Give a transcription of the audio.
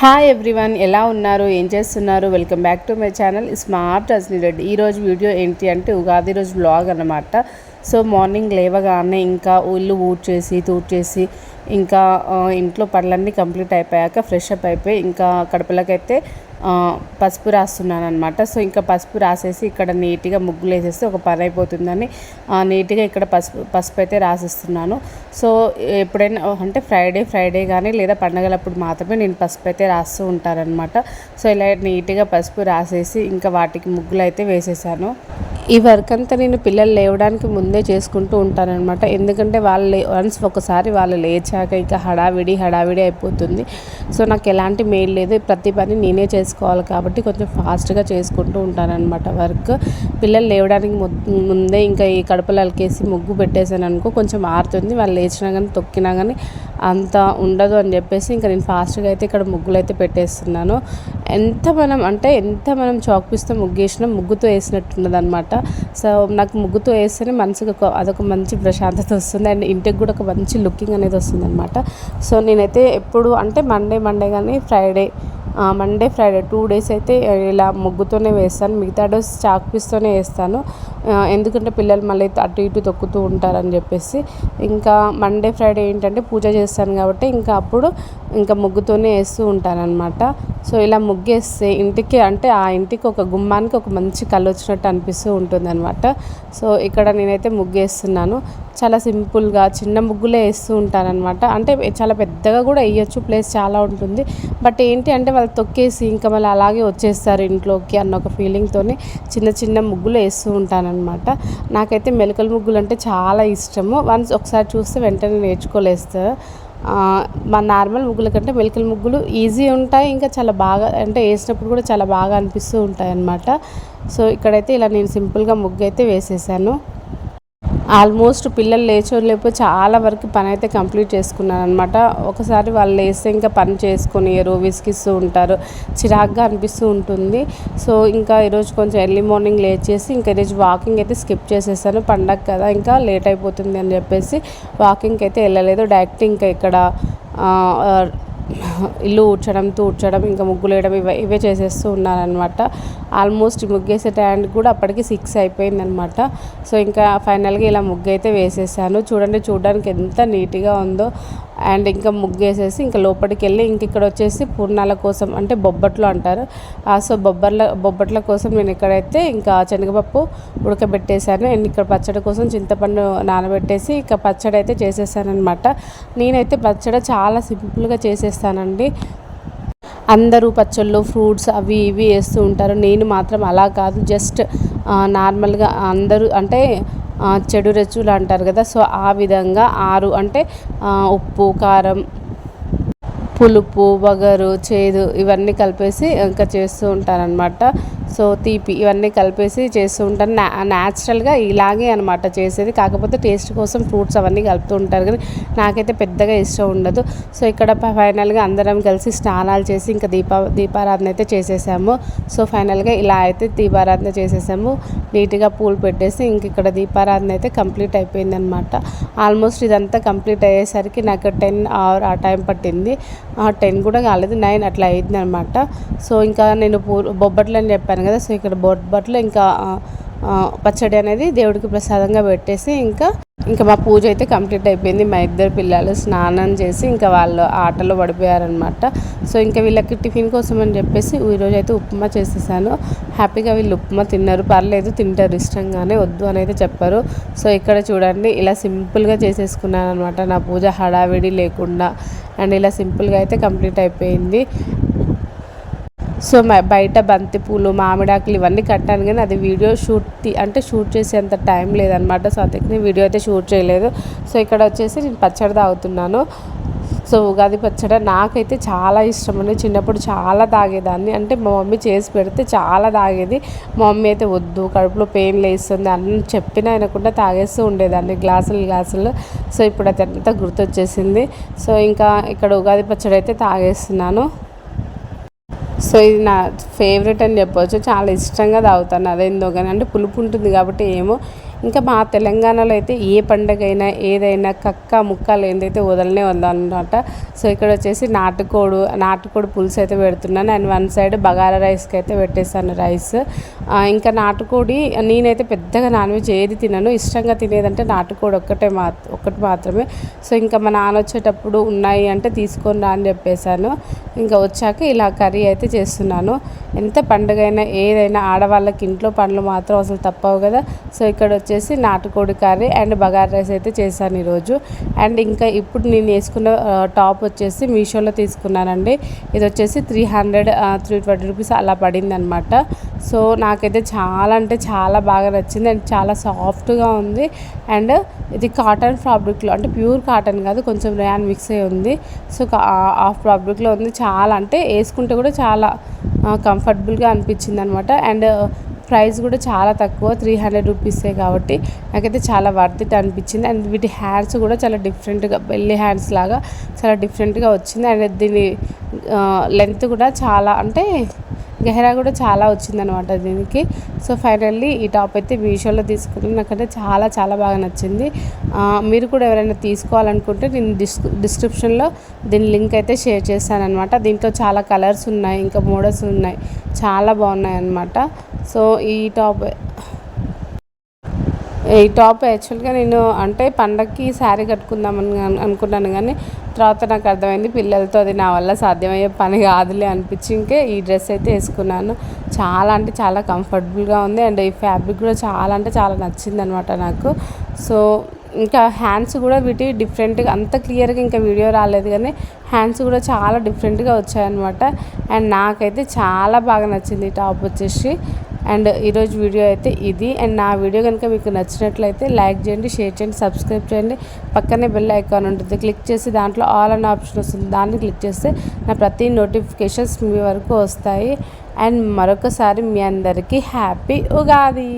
Hi everyone ఎలా ఉన్నారు? ఏం చేస్తున్నారు? Welcome back to my channel smart Ajni Reddy ఈరోజు వీడియో ఏంటి అంటే ఉగాది రోజు బ్లాగ్ అన్నమాట. సో మార్నింగ్ లేవగానే ఇంకా ఇల్లు ఊడ్చేసి తూడ్చేసి ఇంకా ఇంట్లో పనులన్నీ కంప్లీట్ అయిపోయాక ఫ్రెష్ అప్ అయిపోయి ఇంకా కడపలకైతే పసుపు రాస్తున్నాను అనమాట సో ఇంకా పసుపు రాసేసి ఇక్కడ నీట్గా ముగ్గులు వేసేస్తే ఒక పని అయిపోతుందని నీట్గా ఇక్కడ పసుపు పసుపు అయితే రాసిస్తున్నాను. సో ఎప్పుడైనా అంటే ఫ్రైడే ఫ్రైడే కానీ లేదా పండగలప్పుడు మాత్రమే నేను పసుపు అయితే రాస్తూ ఉంటానన్నమాట. సో ఇలా నీట్గా పసుపు రాసేసి ఇంకా వాటికి ముగ్గులు అయితే వేసేసాను. ఈ వర్క్ అంతా నేను పిల్లలు లేవడానికి ముందే చేసుకుంటూ ఉంటానన్నమాట. ఎందుకంటే వాళ్ళు వన్స్ ఒకసారి వాళ్ళు లేచాక ఇంకా హడావిడి హడావిడి అయిపోతుంది. సో నాకు ఎలాంటి మెయిల్ లేదు. ప్రతి పని నేనే చేసుకోవాలి కాబట్టి కొంచెం ఫాస్ట్గా చేసుకుంటూ ఉంటానన్నమాట వర్క్. పిల్లలు లేవడానికి ము- ముందే ఇంకా ఈ కడుపులు అలికేసి ముగ్గు పెట్టేసాను అనుకో కొంచెం ఆరుతుంది. వాళ్ళు లేచినా కానీ తొక్కినా కానీ అంత ఉండదు అని చెప్పేసి ఇంకా నేను ఫాస్ట్గా అయితే ఇక్కడ ముగ్గులు అయితే పెట్టేస్తున్నాను. ఎంత మనం అంటే ఎంత మనం చాక్ పీస్తో ముగ్గు వేసినా ముగ్గుతో వేసినట్టున్నది అనమాట సో నాకు ముగ్గుతో వేస్తేనే మనసుకు ఒక అదొక మంచి ప్రశాంతత వస్తుంది. అండ్ ఇంటికి కూడా ఒక మంచి లుకింగ్ అనేది వస్తుంది అనమాట సో నేనైతే ఎప్పుడు అంటే మండే మండే కానీ Friday Monday Friday two days అయితే ఇలా ముగ్గుతోనే వేస్తాను. మిగతా డేస్ చాక్ పీస్తోనే వేస్తాను. ఎందుకంటే పిల్లలు మళ్ళీ అటు ఇటు తొక్కుతూ ఉంటారని చెప్పేసి. ఇంకా మండే ఫ్రైడే ఏంటంటే పూజ చేస్తాను కాబట్టి ఇంకా అప్పుడు ఇంకా ముగ్గుతోనే వేస్తూ ఉంటానన్నమాట. సో ఇలా ముగ్గేస్తే ఇంటికి అంటే ఆ ఇంటికి ఒక గుమ్మానికి ఒక మంచి కళ్ళు వచ్చినట్టు అనిపిస్తూ ఉంటుందన్నమాట. సో ఇక్కడ నేనైతే ముగ్గేస్తున్నాను. చాలా సింపుల్గా చిన్న ముగ్గులే వేస్తూ ఉంటానన్నమాట. అంటే చాలా పెద్దగా కూడా వేయొచ్చు ప్లేస్ చాలా ఉంటుంది. బట్ ఏంటి అంటే వాళ్ళు తొక్కేసి ఇంకా మళ్ళీ అలాగే వచ్చేస్తారు ఇంట్లోకి అన్న ఒక ఫీలింగ్తోనే చిన్న చిన్న ముగ్గులు వేస్తూ ఉంటానన్నమాట. నాకైతే మెలకల ముగ్గులు అంటే చాలా ఇష్టము. వన్స్ ఒకసారి చూస్తే వెంటనే నేర్చుకోలేస్తారు మా నార్మల్ ముగ్గుల కంటే మెలికల ముగ్గులు ఈజీ ఉంటాయి ఇంకా చాలా బాగా అంటే వేసినప్పుడు కూడా చాలా బాగా అనిపిస్తూ ఉంటాయి అన్నమాట సో ఇక్కడైతే ఇలా నేను సింపుల్గా ముగ్గు అయితే వేసేసాను. ఆల్మోస్ట్ పిల్లలు లేచో లేపో చాలా వరకు పని అయితే కంప్లీట్ చేసుకున్నాను అనమాట ఒకసారి వాళ్ళు లేస్తే ఇంకా పని చేసుకొని విసిగిస్తూ ఉంటారు. చిరాగ్గా అనిపిస్తూ ఉంటుంది. సో ఇంకా ఈరోజు కొంచెం ఎర్లీ మార్నింగ్ లేచేసి చేసి ఇంకా ఈరోజు వాకింగ్ అయితే స్కిప్ చేసేసాను. పండగ కదా ఇంకా లేట్ అయిపోతుంది అని చెప్పేసి వాకింగ్కి అయితే వెళ్ళలేదు. డైరెక్ట్ ఇంకా ఇక్కడ ఇల్లు ఊడ్చడం తూడ్చడం ఇంకా ముగ్గులు వేయడం ఇవే ఇవే చేసేస్తూ ఉన్నారనమాట ఆల్మోస్ట్ ముగ్గేసే టైంకి కూడా అప్పటికి సిక్స్ అయిపోయిందనమాట సో ఇంకా ఫైనల్గా ఇలా ముగ్గు అయితే వేసేసాను. చూడండి చూడడానికి ఎంత నీట్గా ఉందో. అండ్ ఇంకా ముగ్గేసేసి ఇంకా లోపలికి వెళ్ళి ఇంక ఇక్కడ వచ్చేసి పూర్ణాల కోసం అంటే బొబ్బట్లు అంటారు. ఆ, సో బొబ్బర్ల బొబ్బట్ల కోసం నేను ఇక్కడైతే ఇంకా శనగపప్పు ఉడకబెట్టేశాను. అండ్ ఇక్కడ పచ్చడి కోసం చింతపండు నానబెట్టేసి ఇక పచ్చడి అయితే చేసేసానమాట నేనైతే పచ్చడి చాలా సింపుల్గా చేసేస్తానండి. అందరూ పచ్చళ్ళు ఫ్రూట్స్ అవి ఇవి వేస్తూ ఉంటారు. నేను మాత్రం అలా కాదు. జస్ట్ నార్మల్గా అందరూ అంటే చెడు రుచులు అంటారు కదా. సో ఆ విధంగా ఆరు అంటే ఉప్పు కారం పులుపు వగరు చేదు ఇవన్నీ కలిపేసి ఇంకా చేస్తూ ఉంటారనమాట సో తీపి ఇవన్నీ కలిపేసి చేస్తూ ఉంటాను నా న్యాచురల్గా ఇలాగే అనమాట చేసేది. కాకపోతే టేస్ట్ కోసం ఫ్రూట్స్ అవన్నీ కలుపుతూ ఉంటారు కానీ నాకైతే పెద్దగా ఇష్టం ఉండదు. సో ఇక్కడ ఫైనల్గా అందరం కలిసి స్నానాలు చేసి ఇంకా దీపా దీపారాధన అయితే చేసేసాము. సో ఫైనల్గా ఇలా అయితే దీపారాధన చేసేసాము. నీట్గా పూలు పెట్టేసి ఇంక ఇక్కడ దీపారాధన అయితే కంప్లీట్ అయిపోయిందనమాట ఆల్మోస్ట్ ఇదంతా కంప్లీట్ అయ్యేసరికి నాకు టెన్ అవర్ ఆ టైం పట్టింది. టెన్ కూడా కాలేదు నైన్ అట్లా అయిందనమాట సో ఇంకా నేను పూ బొబ్బట్లు అని చెప్పాను కదా. సో ఇక్కడ బొబ్బట్లు ఇంకా పచ్చడి అనేది దేవుడికి ప్రసాదంగా పెట్టేసి ఇంకా ఇంకా మా పూజ అయితే కంప్లీట్ అయిపోయింది. మా ఇద్దరు పిల్లలు స్నానం చేసి ఇంకా వాళ్ళు ఆటలో పడిపోయారనమాట సో ఇంకా వీళ్ళకి టిఫిన్ కోసం అని చెప్పేసి ఈరోజు అయితే ఉప్మా చేసేసాను. హ్యాపీగా వీళ్ళు ఉప్మా తిన్నారు. పర్లేదు తింటారు. ఇష్టంగానే వద్దు అని అయితే చెప్పారు. సో ఇక్కడ చూడండి ఇలా సింపుల్గా చేసేసుకున్నాను అనమాట నా పూజ హడావిడి లేకుండా. అండ్ ఇలా సింపుల్గా అయితే కంప్లీట్ అయిపోయింది. సో బయట బంతి పూలు మామిడాకులు ఇవన్నీ కట్టాను కానీ అది వీడియో షూట్ అంటే షూట్ చేసేంత టైం లేదనమాట సో అందుకని వీడియో అయితే షూట్ చేయలేదు. సో ఇక్కడ వచ్చేసి నేను పచ్చడి తాగుతున్నాను. సో ఉగాది పచ్చడి నాకైతే చాలా ఇష్టం అండి. చిన్నప్పుడు చాలా తాగేదాన్ని. అంటే మా మమ్మీ చేసి పెడితే చాలా తాగేది. మా మమ్మీ అయితే వద్దు కడుపులో పెయిన్ లేస్తుంది అని చెప్పినా వినకుండా తాగేస్తూ ఉండేదాన్ని గ్లాసులు గ్లాసులు. సో ఇప్పుడు అది అంతా గుర్తొచ్చేసింది. సో ఇంకా ఇక్కడ ఉగాది పచ్చడి అయితే తాగేస్తున్నాను. సో ఇది నా ఫేవరెట్ అని చెప్పవచ్చు చాలా ఇష్టంగా తాగుతాను. అదేందో కానీ అంటే పులుపు ఉంటుంది కాబట్టి ఏమో. ఇంకా మా తెలంగాణలో అయితే ఏ పండగ అయినా ఏదైనా కక్క ముక్కలు ఏందైతే వదలనే వదలనమాట సో ఇక్కడ వచ్చేసి నాటుకోడు నాటుకోడు పులుసు అయితే పెడుతున్నాను. అండ్ వన్ సైడ్ బగారా రైస్కి అయితే పెట్టేస్తాను రైస్. ఇంకా నాటుకోడి నేనైతే పెద్దగా నాన్ వెజ్ ఏది తినను. ఇష్టంగా తినేదంటే నాటుకోడి ఒక్కటే మా ఒక్కటి మాత్రమే. సో ఇంకా మా నాన్న వచ్చేటప్పుడు ఉన్నాయి అంటే తీసుకొని రా అని చెప్పేశాను. ఇంకా వచ్చాక ఇలా కర్రీ అయితే చేస్తున్నాను. ఎంత పండుగ అయినా ఏదైనా ఆడవాళ్ళకి ఇంట్లో పనులు మాత్రం అసలు తప్పవు కదా. సో ఇక్కడ వచ్చేసి నాటుకోడి కర్రీ అండ్ బగారా రైస్ అయితే చేశాను ఈరోజు. అండ్ ఇంకా ఇప్పుడు నేను వేసుకున్న టాప్ వచ్చేసి మీషోలో తీసుకున్నానండి. ఇది వచ్చేసి three hundred three twenty rupees అలా పడింది అనమాట సో నాకైతే చాలా అంటే చాలా బాగా నచ్చింది అండ్ చాలా సాఫ్ట్గా ఉంది. అండ్ ఇది కాటన్ ఫ్యాబ్రిక్లో అంటే ప్యూర్ కాటన్ కాదు కొంచెం ర్యాన్ మిక్స్ అయి ఉంది. సో ఆ ఫ్యాబ్రిక్లో ఉంది. చాలా అంటే వేసుకుంటే కూడా చాలా కంఫర్టబుల్గా అనిపించింది అనమాట అండ్ ప్రైస్ కూడా చాలా తక్కువ త్రీ హండ్రెడ్ రూపీసే కాబట్టి నాకైతే చాలా వర్త్ ఇట్ అనిపించింది. అండ్ వీటి హ్యాండ్స్ కూడా చాలా డిఫరెంట్గా బెల్లి హ్యాండ్స్ లాగా చాలా డిఫరెంట్గా వచ్చింది. అండ్ దీని లెంత్ కూడా చాలా అంటే గెహరా కూడా చాలా వచ్చిందనమాట దీనికి. సో ఫైనల్లీ ఈ టాప్ అయితే మీషోలో తీసుకుని నాకైతే చాలా చాలా బాగా నచ్చింది. మీరు కూడా ఎవరైనా తీసుకోవాలనుకుంటే నేను డిస్ డిస్క్రిప్షన్లో దీని లింక్ అయితే షేర్ చేస్తాను అనమాట దీంట్లో చాలా కలర్స్ ఉన్నాయి ఇంకా మోడల్స్ ఉన్నాయి. చాలా బాగున్నాయి అనమాట సో ఈ టాప్ ఈ టాప్ యాక్చువల్గా నేను అంటే పండగకి శారీ కట్టుకుందామని అనుకున్నాను కానీ తర్వాత నాకు అర్థమైంది పిల్లలతో అది నా వల్ల సాధ్యమయ్యే పని కాదులే అనిపించి ఇంకే ఈ డ్రెస్ అయితే వేసుకున్నాను. చాలా అంటే చాలా కంఫర్టబుల్గా ఉంది అండ్ ఈ ఫ్యాబ్రిక్ కూడా చాలా అంటే చాలా నచ్చింది అనమాట నాకు. సో ఇంకా హ్యాండ్స్ కూడా వీటి డిఫరెంట్గా అంత క్లియర్గా ఇంకా వీడియో రాలేదు కానీ హ్యాండ్స్ కూడా చాలా డిఫరెంట్గా వచ్చాయన్నమాట. అండ్ నాకైతే చాలా బాగా నచ్చింది టాప్ వచ్చేసి. అండ్ ఈరోజు వీడియో అయితే ఇది. అండ్ నా వీడియో కనుక మీకు నచ్చినట్లయితే లైక్ చేయండి షేర్ చేయండి సబ్స్క్రైబ్ చేయండి. పక్కనే బెల్ ఐకాన్ ఉంటుంది. క్లిక్ చేసి దాంట్లో ఆల్ అండ్ ఆప్షన్ వస్తుంది. దాన్ని క్లిక్ చేస్తే నా ప్రతి నోటిఫికేషన్స్ మీ వరకు వస్తాయి. అండ్ మరొకసారి మీ అందరికీ హ్యాపీ ఉగాది!